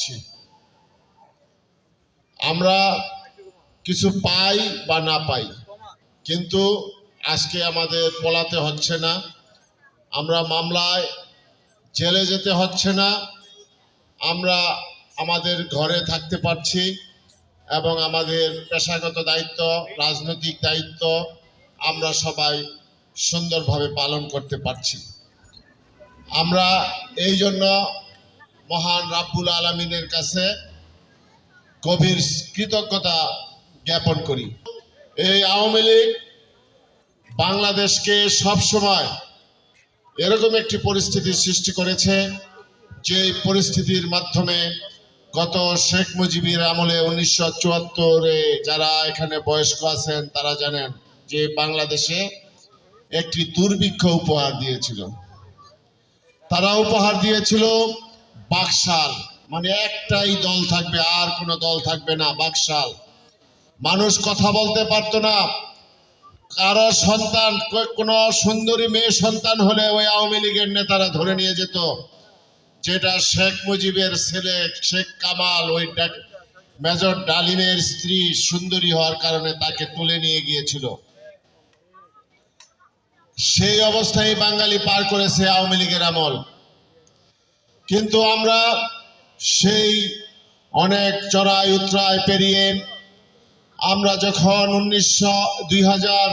পাচ্ছি। আমরা কিছু পাই বা না পাই, কিন্তু আজকে আমাদের পলাতে হচ্ছে না। আমরা মামলায় জেলে যেতে হচ্ছে না। আমরা আমাদের ঘরে থাকতে পারছি এবং আমাদের পেশাগত দায়িত্ব, রাজনৈতিক দায়িত্ব আমরা সবাই সুন্দরভাবে পালন করতে পারছি। আমরা এই জন্য মহান রাব্বুল আলমিনের কাছে গভীর কৃতজ্ঞতা জ্ঞাপন করি। এই আওয়ামী লীগ বাংলাদেশকে সবসময় এরকম একটি পরিস্থিতির সৃষ্টি করেছে যে পরিস্থিতির মাধ্যমে গত শেখ মুজিবের আমলে উনিশশো চুয়াত্তরে যারা এখানে বয়স্ক আছেন, তারা জানেন যে বাংলাদেশে একটি দুর্ভিক্ষ উপহার দিয়েছিল। তারা উপহার দিয়েছিল বাকশাল। মানে একটাই দল থাকবে, আর কোনো দল থাকবে না, বাকশাল। মানুষ কথা বলতে পারতো না। কারও সন্তান কোনো সুন্দরী মেয়ে সন্তান হলে ওই আওয়ামী লীগের নেতারা ধরে নিয়ে যেত। যেটা শেখ মুজিবের ছেলে, শেখ কামাল, ওই মেজর ডালিমের স্ত্রী সুন্দরী হওয়ার কারণে তাকে তুলে নিয়ে গিয়েছিল। সেই অবস্থায় বাঙালি পার করেছে আওয়ামী লীগের আমল। কিন্তু আমরা সেই অনেক চড়াই উতরাই পেরিয়ে আমরা যখন উনিশশো দুই হাজার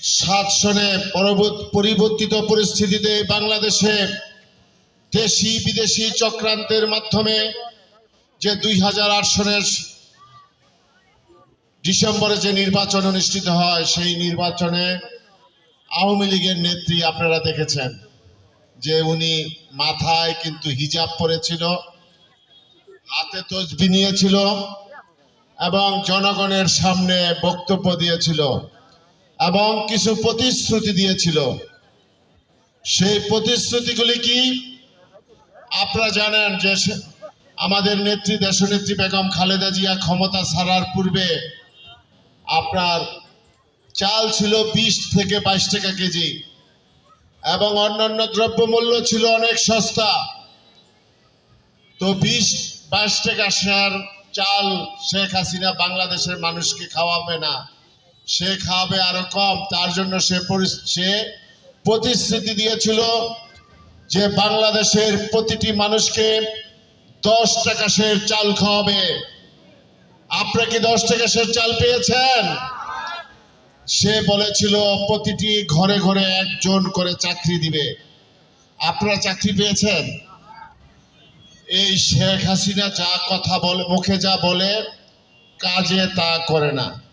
সাত সনে পরিবর্তিত পরিস্থিতিতে বাংলাদেশে দেশি বিদেশি চক্রান্তের মাধ্যমে যে দুই হাজার আট সনের ডিসেম্বরে যে নির্বাচন অনুষ্ঠিত হয়, সেই নির্বাচনে আওয়ামী লীগের নেত্রী আপনারা দেখেছেন। যে উনি মাথায় কিন্তু হিজাব পরেছিল, হাতে তসবি নিয়েছিল এবং জনগণের সামনে বক্তব্য দিয়েছিল এবং কিছু প্রতিশ্রুতি দিয়েছিল। সেই প্রতিশ্রুতিগুলি কি? আপনারা জানেন যে আমাদের নেত্রী, দেশনেত্রী বেগম খালেদা জিয়া ক্ষমতা ছাড়ার পূর্বে আপনার চাল ছিল বিশ থেকে বাইশ টাকা কেজি। এবং অন্যান্য দ্রব্যমূল্য ছিল অনেক সস্তা। তো বিশ, বাইশ টাকা শেয়ার চাল শেখ হাসিনা বাংলাদেশের মানুষকে খাওয়াবে না। সে খাওয়াবে আরও কম, তার জন্য সে সে প্রতিশ্রুতি দিয়েছিল যে বাংলাদেশের প্রতিটি মানুষকে দশ টাকা সে চাল খাওয়াবে। আপনারা কি দশ টাকা সে চাল পেয়েছেন? সে বলেছিল, প্রতিটি ঘরে ঘরে একজন করে চাকরি দিবে। আপনারা চাকরি পেয়েছেন? এই শেখ হাসিনা যা কথা বলে, মুখে যা বলে, কাজে তা করে না।